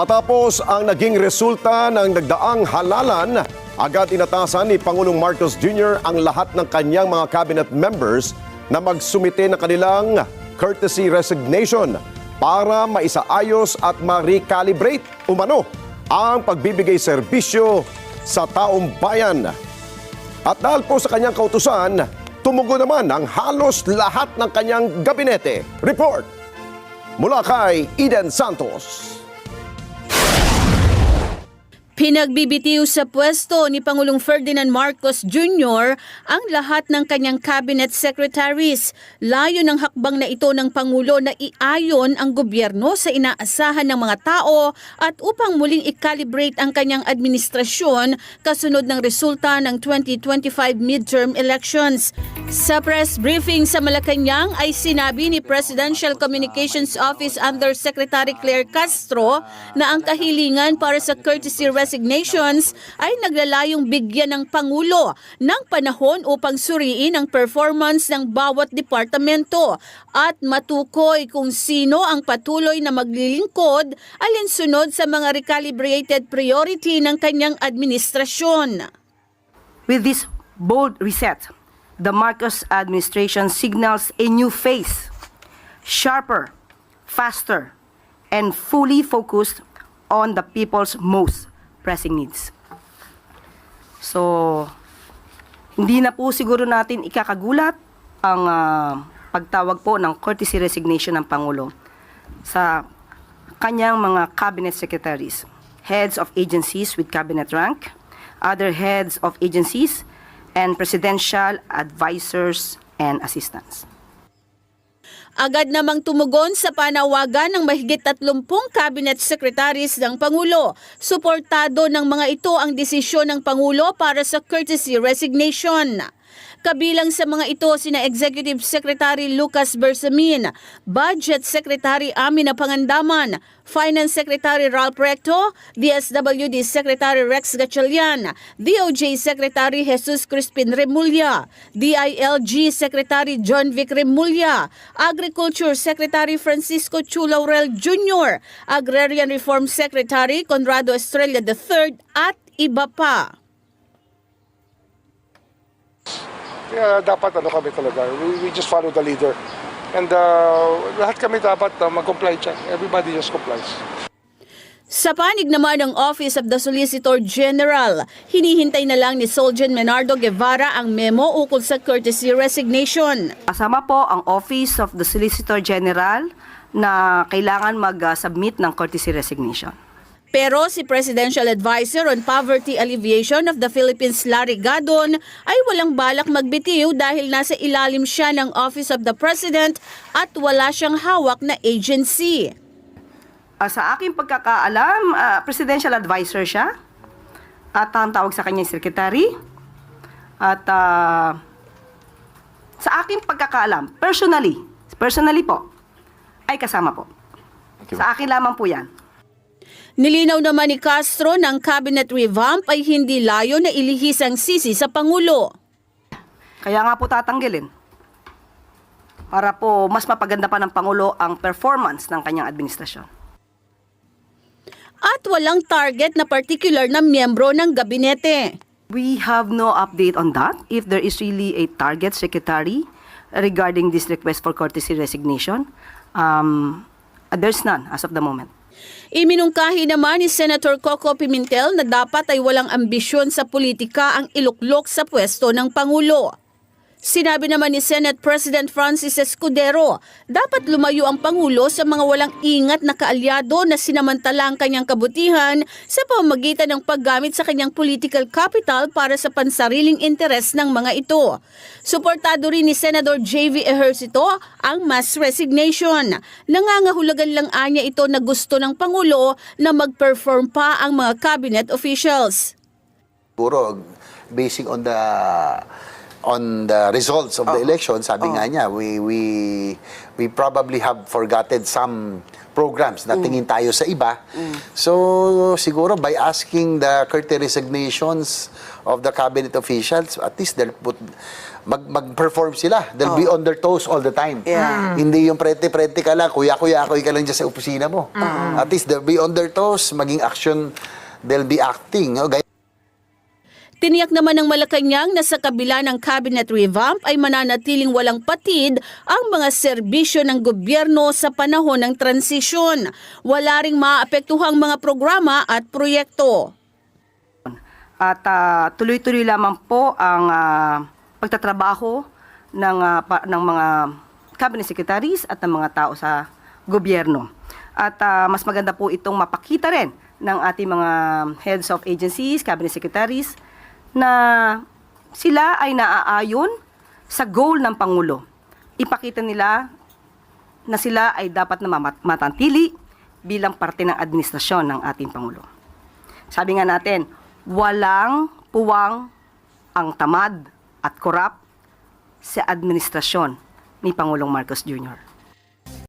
Matapos ang naging resulta ng nagdaang halalan, agad inatasan ni Pangulong Marcos Jr. ang lahat ng kanyang mga cabinet members na magsumite ng kanilang courtesy resignation para maisaayos at ma-recalibrate umano ang pagbibigay serbisyo sa taong bayan. At dahil po sa kanyang kautusan, tumugon naman ang halos lahat ng kanyang gabinete. Report mula kay Eden Santos. Pinagbibitiw sa pwesto ni Pangulong Ferdinand Marcos Jr. ang lahat ng kanyang cabinet secretaries. Layo ng hakbang na ito ng Pangulo na iayon ang gobyerno sa inaasahan ng mga tao at upang muling i-calibrate ang kanyang administrasyon kasunod ng resulta ng 2025 midterm elections. Sa press briefing sa Malacanang ay sinabi ni Presidential Communications Office Undersecretary Claire Castro na ang kahilingan para sa courtesy resignations ay naglalayong bigyan ng Pangulo ng panahon upang suriin ang performance ng bawat departamento at matukoy kung sino ang patuloy na maglilingkod alinsunod sa mga recalibrated priority ng kanyang administrasyon. With this bold reset, the Marcos administration signals a new face, sharper, faster, and fully focused on the people's most pressing needs. So, hindi na po siguro natin ikakagulat ang ah, pagtawag po ng courtesy resignation ng Pangulo sa kanyang mga cabinet secretaries, heads of agencies with cabinet rank, other heads of agencies, and presidential advisors and assistants. Agad namang tumugon sa panawagan ng mahigit 30 cabinet secretaries ng Pangulo. Suportado ng mga ito ang desisyon ng Pangulo para sa courtesy resignation. Kabilang sa mga ito sina Executive Secretary Lucas Bersamin, Budget Secretary Amina Pangandaman, Finance Secretary Ralph Recto, DSWD Secretary Rex Gatchalian, DOJ Secretary Jesus Crispin Remulla, DILG Secretary John Vic Remulla, Agriculture Secretary Francisco Chulaurel Jr., Agrarian Reform Secretary Conrado Estrella III at iba pa. Kaya dapat ano kami talaga, we, we just follow the leader. And uh, lahat kami dapat uh, mag-comply dyan. Everybody just complies. Sa panig naman ng Office of the Solicitor General, hinihintay na lang ni Soljan Menardo Guevara ang memo ukol sa courtesy resignation. Kasama po ang Office of the Solicitor General na kailangan mag-submit ng courtesy resignation. Pero si Presidential Advisor on Poverty Alleviation of the Philippines Larry Gadon ay walang balak magbitiw dahil nasa ilalim siya ng Office of the President at wala siyang hawak na agency. Ah, sa aking pagkakaalam, ah, presidential advisor siya. At ang tawag sa kanya secretary. At ah, sa aking pagkakaalam, personally, personally po, ay kasama po. Sa akin lamang po yan. Nilinaw naman ni Castro ng cabinet revamp ay hindi layo na ilihis ang sisi sa Pangulo. Kaya nga po tatanggalin. Para po mas mapaganda pa ng Pangulo ang performance ng kanyang administrasyon. At walang target na particular na miyembro ng gabinete. We have no update on that. If there is really a target secretary regarding this request for courtesy resignation, um, there's none as of the moment. Iminungkahi naman ni Senator Coco Pimentel na dapat ay walang ambisyon sa politika ang iluklok sa pwesto ng Pangulo. Sinabi naman ni Senate President Francis Escudero, dapat lumayo ang Pangulo sa mga walang ingat na kaalyado na sinamantala ang kanyang kabutihan sa pamamagitan ng paggamit sa kanyang political capital para sa pansariling interes ng mga ito. Suportado rin ni Senador J.V. Ejercito ang mass resignation. Nangangahulugan lang anya ito na gusto ng Pangulo na mag-perform pa ang mga cabinet officials. Siguro, basing on the on the results of the Oo. election, sabi nga niya, we, we, we probably have forgotten some programs na tingin tayo sa iba. So, siguro by asking the courtesy resignations of the cabinet officials, at least they'll put, mag, mag-perform sila. They'll be on their toes all the time. Yeah. Hindi yung prete-prete ka lang, kuya-kuya, kuya ka lang dyan sa opisina mo. At least they'll be on their toes, maging action, they'll be acting. No? Gaya Tiniyak naman ng Malacanang na sa kabila ng cabinet revamp ay mananatiling walang patid ang mga serbisyo ng gobyerno sa panahon ng transisyon. Wala ring maapektuhang mga programa at proyekto. At ah, tuloy-tuloy lamang po ang ah, pagtatrabaho ng, ah, pa- ng mga cabinet secretaries at ng mga tao sa gobyerno. At ah, mas maganda po itong mapakita rin ng ating mga heads of agencies, cabinet secretaries, na sila ay naaayon sa goal ng Pangulo. Ipakita nila na sila ay dapat na matantili bilang parte ng administrasyon ng ating Pangulo. Sabi nga natin, walang puwang ang tamad at korap sa administrasyon ni Pangulong Marcos Jr.